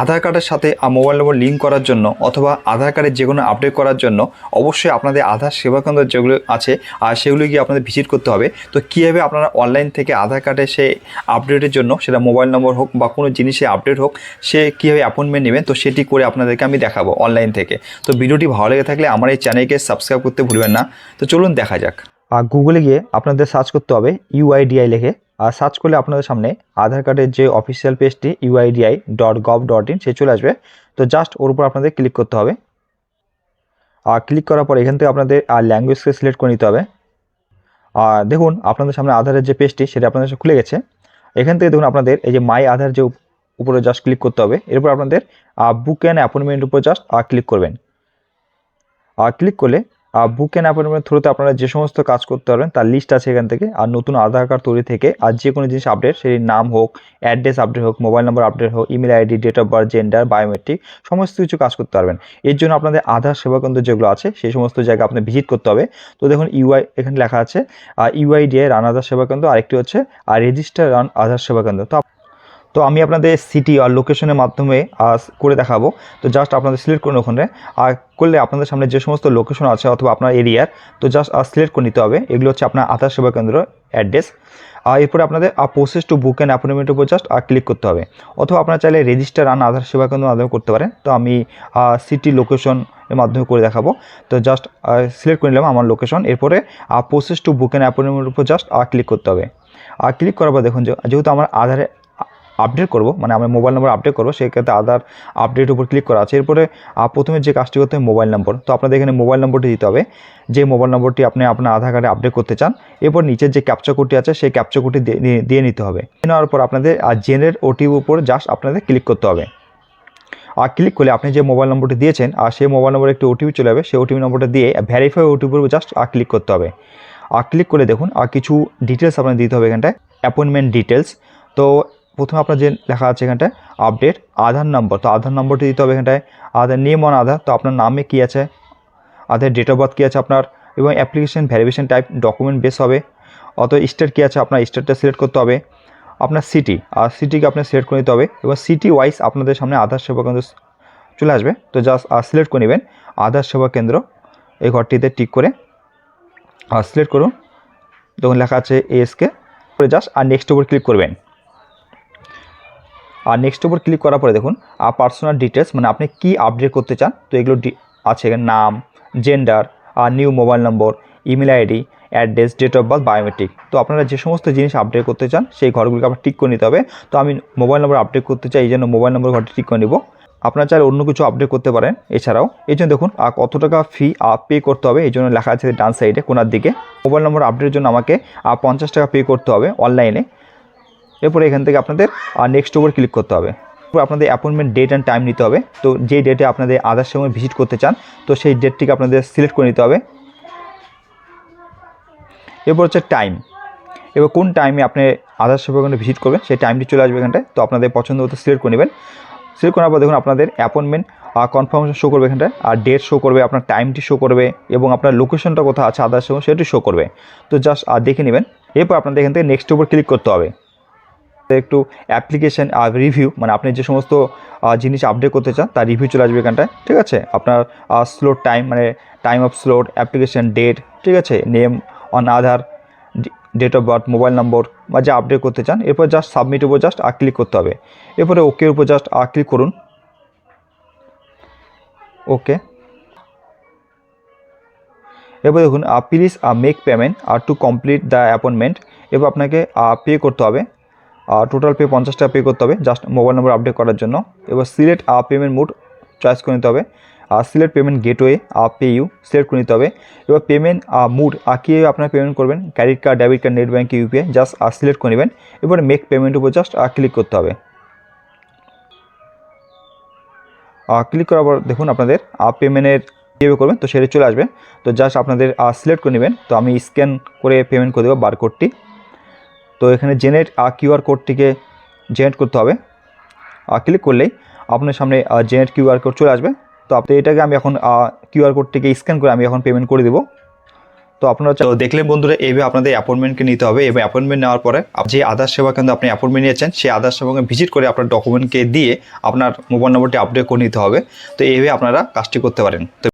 আধার কার্ডের সাথে মোবাইল নম্বর লিঙ্ক করার জন্য অথবা আধার কার্ডের যে কোনো আপডেট করার জন্য অবশ্যই আপনাদের আধার সেবা কেন্দ্র যেগুলো আছে, আর সেগুলো গিয়ে আপনাদের ভিজিট করতে হবে। তো কীভাবে আপনারা অনলাইন থেকে আধার কার্ডের সে আপডেটের জন্য, সেটা মোবাইল নম্বর হোক বা কোনো জিনিসে আপডেট হোক, সে কীভাবে অ্যাপয়েন্টমেন্ট নেবেন, তো সেটি করে আপনাদেরকে আমি দেখাবো অনলাইন থেকে। তো ভিডিওটি ভালো লেগে থাকলে আমার এই চ্যানেলকে সাবস্ক্রাইব করতে ভুলবেন না। তো চলুন দেখা যাক। আর গুগলে গিয়ে আপনাদের সার্চ করতে হবে ইউআইডিআই লিখে। সার্চ করলে আপনাদের সামনে আধার কার্ডের যে অফিসিয়াল পেজটি UIDAI dot gov dot in সে চলে আসবে। তো জাস্ট ওর উপর আপনাদের ক্লিক করতে হবে। আর ক্লিক করার পর এখান থেকে আপনাদের আর ল্যাঙ্গুয়েজকে সিলেক্ট করে নিতে হবে। আর দেখুন, আপনাদের সামনে আধারের যে পেজটি সেটা আপনাদের খুলে গেছে। এখান থেকে দেখুন আপনাদের এই যে মাই আধার যে উপ- উপরে জাস্ট ক্লিক করতে হবে। এরপর আপনাদের বুক অ্যান্ড অ্যাপয়েন্টমেন্ট উপর জাস্ট ক্লিক করবেন। আর ক্লিক করলে বুক অ্যান্ড অ্যাপয়েন্টমেন্ট থ্রুতে আপনারা যে সমস্ত কাজ করতে পারবেন, তার লিস্ট আছে এখান থেকে। আর নতুন আধার কার্ড তৈরি থেকে, আর যে কোনো জিনিস আপডেট সেই নাম হোক অ্যাড্রেস আপডেট হোক মোবাইল নাম্বার আপডেট হোক email ID date of birth gender biometric সমস্ত কিছু কাজ করতে পারবেন। এর জন্য আপনাদের আধার সেবা কেন্দ্র যেগুলো আছে, সেই সমস্ত জায়গা আপনি ভিজিট করতে হবে। তো দেখুন ইউআই এখানে লেখা আছে ইউআইডিআই রান আধার সেবা কেন্দ্র, আরেকটি হচ্ছে আর রেজিস্টার রান আধার সেবা কেন্দ্র। তো তো আমি আপনাদের সিটি আর লোকেশনের মাধ্যমে করে দেখাবো। তো জাস্ট আপনাদের সিলেক্ট করুন ওখানে। আর করলে আপনাদের সামনে যে সমস্ত লোকেশন আছে অথবা আপনার এরিয়ার তো জাস্ট সিলেক্ট করে নিতে হবে। এগুলো হচ্ছে আপনার আধার সেবা কেন্দ্র অ্যাড্রেস আর এরপরে আপনাদের প্রসেস টু বুক অ্যান্ড অ্যাপয়েন্টমেন্টের উপর জাস্ট ক্লিক করতে হবে। অথবা আপনারা চাইলে রেজিস্টার আন আধার সেবা কেন্দ্র মাধ্যমে করতে পারেন। তো আমি সিটি লোকেশন এর মাধ্যমে করে দেখাবো। তো জাস্ট সিলেক্ট করে নিলাম আমার লোকেশন এরপরে প্রসেস টু বুক অ্যান্ড অ্যাপয়েন্টমেন্টের উপর জাস্ট ক্লিক করতে হবে। আর ক্লিক করার পর দেখুন যেহেতু আমার আধারে আপডেট করব মানে আমি মোবাইল নম্বর আপডেট করব, সেক্ষেত্রে আধার আপডেট উপর ক্লিক করা আছে। এরপরে প্রথমে যে কাজটি করতে হবে মোবাইল নম্বর তো আপনাদের এখানে মোবাইল নম্বরটি দিতে হবে। যে মোবাইল নম্বরটি আপনি আপনার আধার কার্ডে আপডেট করতে চান, এরপর নিচের যে ক্যাপচা কোডটি আছে, সেই ক্যাপচা কোডটি দিয়ে- নিতে হবে। নেওয়ার পর আপনাদের জেনের ওটির উপর জাস্ট আপনাদের ক্লিক করতে হবে। আর ক্লিক করলে আপনি যে মোবাইল নম্বরটি দিয়েছেন, আর সেই মোবাইল নম্বরে একটি ওটিপি চলে যাবে, সেই ওটিপি নম্বরটা দিয়ে ভ্যারিফাই ওটিপির উপর জাস্ট আর ক্লিক করতে হবে। আর ক্লিক করে দেখুন, আর কিছু ডিটেলস আপনার দিতে হবে এখানটায়। অ্যাপয়েন্টমেন্ট ডিটেলস তো প্রথমে আপনার যে লেখা আছে এখানটায় আপডেট আধার নম্বর তো আধার নম্বরটি দিতে হবে এখানটায়। আধার নেম অন আধার, তো আপনার নামে কী আছে? আধার ডেট অফ বার্থ কী আছে আপনার? এবং application verification type document base হবে। অত স্টেট কী আছে আপনার? স্টেটটা সিলেক্ট করতে হবে। আপনার সিটি আর সিটিকে আপনার সিলেক্ট করে নিতে হবে। এবং সিটি ওয়াইজ আপনাদের সামনে আধার সেবা কেন্দ্র চলে আসবে। তো জাস্ট সিলেক্ট করে নেবেন। আধার সেবা কেন্দ্র এই ঘরটিতে টিক করে আর সিলেক্ট করুন। তখন লেখা আছে এএসকে করে জাস্ট আর নেক্সট উপর ক্লিক করবেন। আর নেক্সট উপর ক্লিক করার পরে দেখুন পার্সোনাল ডিটেলস মানে আপনি কি আপডেট করতে চান? তো এগুলো আছে নাম gender R new mobile number email ID address date of birth biometric তো আপনারা যে সমস্ত জিনিস আপডেট করতে চান, সেই ঘরগুলোকে আপনার টিক করে নিতে হবে। তো আমি মোবাইল নম্বর আপডেট করতে চাই, এই জন্য মোবাইল নম্বর ঘরটি টিক করে নিব। আপনারা চাইলে অন্য কিছু আপডেট করতে পারেন এছাড়াও। এই জন্য দেখুন আর কত টাকা ফি পে করতে হবে, এই জন্য লেখা আছে ডান সাইডে কোনার দিকে। মোবাইল নম্বর আপডেটের জন্য আমাকে পঞ্চাশ টাকা পে করতে হবে অনলাইনে এরপরে এখান থেকে আপনাদের নেক্সট ওভার ক্লিক করতে হবে। আপনাদের অ্যাপয়েন্টমেন্ট ডেট অ্যান্ড টাইম নিতে হবে। তো যে ডেটে আপনাদের আধার সময় ভিজিট করতে চান, তো সেই ডেটটিকে আপনাদের সিলেক্ট করে নিতে হবে। এরপর হচ্ছে টাইম এবার কোন টাইমে আপনি আধার সেবা কেন্দ্রে ভিজিট করবেন, সেই টাইমটি চলে আসবে এখানটায়। তো আপনাদের পছন্দ মতো সিলেক্ট করে নেবেন। সিলেক্ট করার পর দেখুন আপনাদের অ্যাপয়েন্টমেন্ট কনফার্মেশন শো করবে এখানটায়, আর ডেট শো করবে, আপনার টাইমটি শো করবে, এবং আপনার লোকেশনটা কোথাও আছে আধার সময় সেটি শো করবে। তো জাস্ট আর দেখে নেবেন। এরপর আপনাদের এখান থেকে নেক্সট উপর ক্লিক করতে হবে। একটু অ্যাপ্লিকেশন আর রিভিউ মানে আপনি যে সমস্ত জিনিস আপডেট করতে চান, তার রিভিউ চলে আসবে এখানটায়, ঠিক আছে? আপনার স্লোড টাইম মানে time of slot application date ঠিক আছে? Name on Aadhaar date of birth mobile number বা যা আপডেট করতে চান, এরপর জাস্ট সাবমিট উপর জাস্ট আর ক্লিক করতে হবে। এরপরে ওকের উপর জাস্ট আর ক্লিক করুন। ওকে এরপর দেখুন প্লিজ মেক পেমেন্ট আর টু কমপ্লিট দ্য অ্যাপয়েন্টমেন্ট এরপর আপনাকে পে করতে হবে। টোটাল পে পঞ্চাশ টাকা পে করতে হবে জাস্ট মোবাইল নম্বর আপডেট করার জন্য। এবার সিলেক্ট পেমেন্ট মুড চয়েস করে নিতে হবে। আর select payment gateway PayU select করে নিতে হবে। এবার পেমেন্ট মুড কীভাবে আপনারা পেমেন্ট করবেন? Credit card debit card net bank UPI just আর সিলেক্ট করে নেবেন। এবারে মেক পেমেন্ট উপর জাস্ট ক্লিক করতে হবে। ক্লিক করার পর দেখুন আপনাদের পেমেন্টের কীভাবে করবেন, তো সেটা চলে আসবে। তো জাস্ট আপনাদের সিলেক্ট করে নেবেন। তো আমি স্ক্যান করে পেমেন্ট করে দেবো বারকোডটি তো এখানে জেনারেট কিউআর কোডটিকে জেনারেট করতে হবে। ক্লিক করলেই আপনার সামনে জেনারেট কিউআর কোড চলে আসবে। তো আপনি এটাকে আমি এখন কিউআর কোডটিকে স্ক্যান করে আমি এখন পেমেন্ট করে দেবো। তো আপনারা দেখলেন বন্ধুরা, এইভাবে আপনাদের অ্যাপয়েন্টমেন্টকে নিতে হবে। এবং অ্যাপয়েন্টমেন্ট নেওয়ার পরে যে আধার সেবা কেন্দ্র আপনি অ্যাপয়েন্টমেন্ট নিয়েছেন, সেই আধার সেবা কেন্দ্র ভিজিট করে আপনার ডকুমেন্টকে দিয়ে আপনার মোবাইল নম্বরটি আপডেট করে নিতে হবে। তো এইভাবে আপনারা কাজটি করতে পারেন।